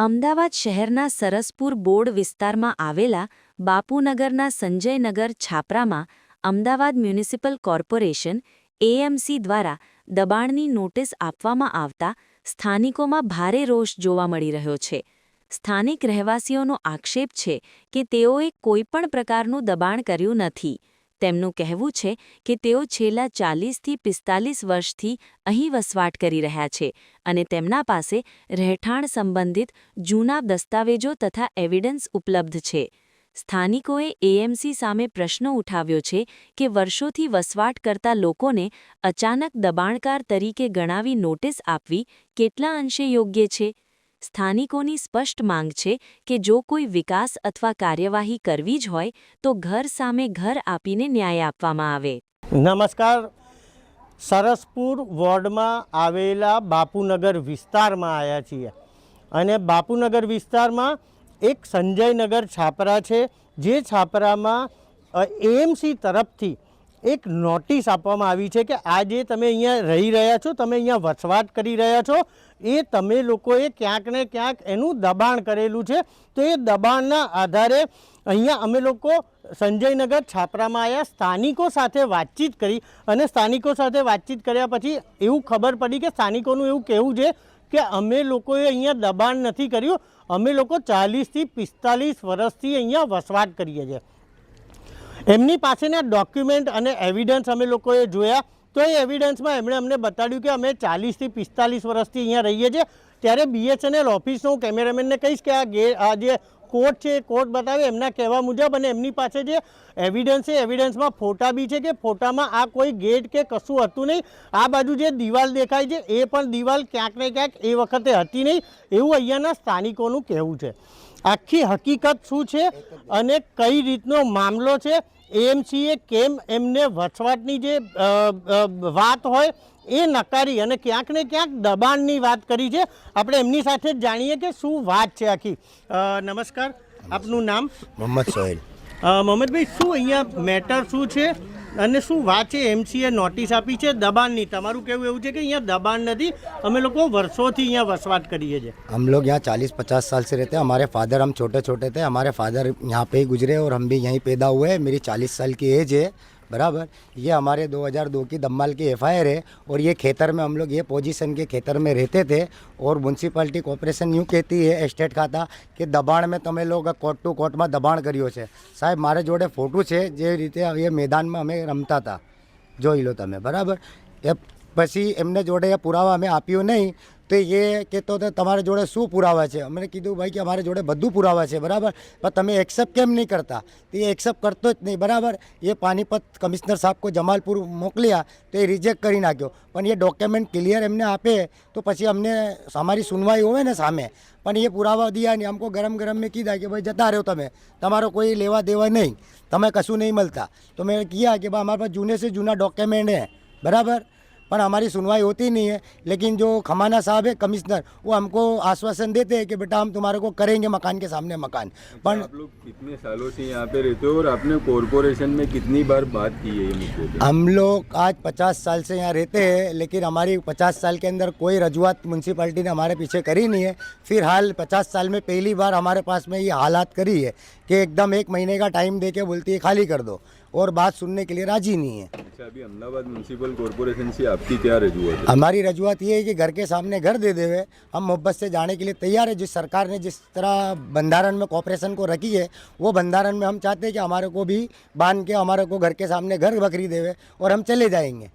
અમદાવાદ શહેરના સરસપુર બોર્ડ વિસ્તારમાં આવેલા બાપુનગરના સંજયનગર છાપરામાં અમદાવાદ મ્યુનિસિપલ કોર્પોરેશન એએમસી દ્વારા દબાણની નોટિસ આપવામાં આવતા સ્થાનિકોમાં ભારે રોષ જોવા મળી રહ્યો છે. સ્થાનિક રહેવાસીઓનો આક્ષેપ છે કે તેઓએ કોઈપણ પ્રકારનું દબાણ કર્યું નથી. તેમનું કહેવું છે કે તેઓ છેલ્લા ચાલીસથી પિસ્તાલીસ વર્ષથી અહીં વસવાટ કરી રહ્યા છે અને તેમના પાસે રહેઠાણ સંબંધિત જૂના દસ્તાવેજો તથા એવિડન્સ ઉપલબ્ધ છે. સ્થાનિકોએ એએમસી સામે પ્રશ્ન ઉઠાવ્યો છે કે વર્ષોથી વસવાટ કરતા લોકોને અચાનક દબાણકાર તરીકે ગણાવી નોટિસ આપવી કેટલા અંશે યોગ્ય છે? સ્થાનિકોની સ્પષ્ટ માંગ છે કે જો કોઈ વિકાસ અથવા કાર્યવાહી કરવી જ હોય, તો ઘર સામે ઘર આપીને ન્યાય આપવામાં આવે. નમસ્કાર. સરસપુર વોર્ડમાં આવેલા બાપુનગર વિસ્તારમાં આવ્યા છીએ અને બાપુનગર વિસ્તારમાં એક સંજયનગર છાપરા છે, જે છાપરામાં એએમસી તરફથી એક નોટિસ આપવામાં આવી છે કે આ જે તમે અહીંયા રહી રહ્યા છો, તમે અહીંયા વસવાટ કરી રહ્યા છો, એ તમે લોકોએ ક્યાંક ને ક્યાંક એનું દબાણ કરેલું છે. તો એ દબાણના આધારે અહીંયા અમે લોકો સંજયનગર છાપરામાં આવ્યા સ્થાનિકો સાથે વાતચીત કરી અને સ્થાનિકો સાથે વાતચીત કર્યા પછી એવું ખબર પડી કે સ્થાનિકોનું એવું કહેવું છે કે અમે લોકોએ અહીંયા દબાણ નથી કર્યું, અમે લોકો ચાલીસથી પિસ્તાલીસ વર્ષથી અહીંયા વસવાટ કરીએ છીએ. એમની પાસેના ડોક્યુમેન્ટ અને એવિડન્સ અમે લોકોએ જોયા. તો એ એવિડન્સમાં એમણે અમને બતાડ્યું કે અમે ચાલીસથી પિસ્તાલીસ વર્ષથી અહીંયા રહીએ છીએ. ત્યારે બીએસએનએલ ઓફિસનો હું કેમેરામેનને કહીશ કે આ ગે આ જે કોર્ટ છે કોર્ટ બતાવે, એમના કહેવા મુજબ અને એમની પાસે જે એવિડન્સ છે એવિડન્સમાં ફોટા બી છે કે ફોટામાં આ કોઈ ગેટ કે કશું હતું નહીં. આ બાજુ જે દિવાલ દેખાય છે, એ પણ દિવાલ ક્યાંક ને ક્યાંક એ વખતે હતી નહીં. એવું અહીંયાના સ્થાનિકોનું કહેવું છે. આખી હકીકત શું છે અને કઈ રીતનો મામલો છે? એએમસીએ કેમ એમને વસવાટની જે વાત હોય એ નકારી અને ક્યાંક ને ક્યાંક દબાણની વાત કરી છે. આપણે એમની સાથે જ જાણીએ કે શું વાત છે આખી. નમસ્કાર. આપનું નામ? મોહમ્મદ સોહેલ. મોહમ્મદભાઈ શું અહીંયા મેટર શું છે? અને શું વાત છે એમસીએ નોટિસ આપી છે દબાણની તમારું કેવું એવું છે કે અહીંયા દબાણ નથી અમે લોકો વર્ષોથી અહીંયા વસવાટ કરીએ છીએ हम लोग यहाँ चालीस पचास साल से रहते हैं हमारे फादर हम छोटे छोटे थे हमारे फादर यहाँ पे ही गुजरे और हम भी यहीं पैदा हुए हैं मेरी चालीस साल की एज है बराबर ये हमारे 2002 की दम्माल की एफ है और ये खेतर में हम लोग ये पोजीशन के खेतर में रहते थे और म्यूनसिपालिटी कॉर्पोरेशन यूँ कहती है एस्टेट खाता કે દબાણ મેં તમે લોકો કોર્ટ ટુ કોર્ટમાં દબાણ કર્યો છે સાહેબ મારે જોડે ફોટો છે જે રીતે એ મેદાનમાં અમે રમતા હતા જોઈ લો તમે બરાબર એ પછી એમને જોડે એ પુરાવા અમે આપ્યો નહીં તો એ કહેતો તો તમારા જોડે શું પુરાવા છે? અમને કીધું, ભાઈ, કે અમારે જોડે બધું પુરાવા છે. બરાબર? પણ તમે એક્સેપ્ટ કેમ નહીં કરતા? તો એ એક્સેપ્ટ કરતો જ નહીં, બરાબર? એ પાનીપત કમિશનર સાહેબ કોઈ જમાલપુર મોકલ્યા, તો એ રિજેક્ટ કરી નાખ્યો. પણ એ ડોક્યુમેન્ટ ક્લિયર એમને આપે, તો પછી અમને અમારી સુનવાઈ હોય ને સામે. પણ એ પુરાવા દિયા નહીં. અમકો ગરમ ગરમ મેં કીધા કે, ભાઈ, જતા રહ્યો તમે. તમારો કોઈ લેવા દેવા નહીં. તમે કશું નહીં મળતા. તો મેં કહ્યા કે, ભાઈ, અમારા પાસે જૂને સે જૂના ડોક્યુમેન્ટ હે. બરાબર? पर हमारी सुनवाई होती नहीं है। लेकिन जो खमाना साहब है कमिश्नर वो हमको आश्वासन देते हैं कि बेटा हम तुम्हारे को करेंगे मकान के सामने मकान। पर आप लोग कितने सालों से यहाँ पे रहते हो और आपने कॉरपोरेशन में कितनी बार बात की है ये मुद्दे हम लोग आज पचास साल से यहाँ रहते हैं लेकिन हमारी पचास साल के अंदर कोई रजुआत म्यूनसिपैलिटी ने हमारे पीछे करी नहीं है। फिर हाल पचास साल में पहली बार हमारे पास में ये हालात करी है कि एकदम एक महीने का टाइम दे के बोलती है खाली कर दो। और बात सुनने के लिए राजी नहीं है अच्छा अभी अहमदाबाद म्यूनसिपल कॉरपोरेशन से आपकी क्या रजूआत है हमारी रजूआत ये है कि घर के सामने घर दे देवे हम मोहब्बत से जाने के लिए तैयार है जिस सरकार ने जिस तरह बंधारण में कॉपरेशन को रखी है वो बंधारण में हम चाहते हैं कि हमारे को भी बांध के हमारे को घर के सामने घर बकरी देवे और हम चले जाएंगे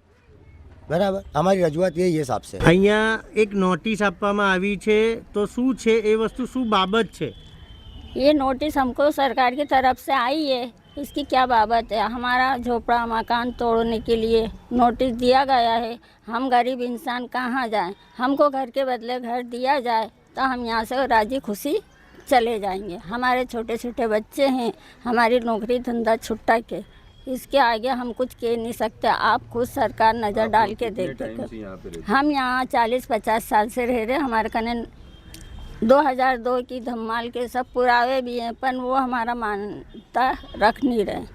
બરાબર અમારી રજૂઆત એ હિસાબ છે અહીંયા એક નોટિસ આપવામાં આવી છે તો શું છે એ વસ્તુ શું બાબત છે ये नोटिस हमको सरकार की तरफ से आई है इसकी क्या बाबत है? हमारा झोपड़ा मकान तोड़ने के लिए नोटिस दिया गया है। हम गरीब इंसान कहाँ जाएँ? हमको घर के बदले घर दिया जाए तो हम यहाँ से राज़ी खुशी चले जाएँगे। हमारे छोटे छोटे बच्चे हैं हमारी नौकरी धंधा छुट्टा के। इसके आगे हम कुछ कह नहीं सकते। आप खुद सरकार नज़र डाल के देख हम यहाँ चालीस पचास साल से रह रहे हमारे कने 2002 की धमाल के सब पुरावे भी हैं पर वो हमारा मानता रख नहीं रहे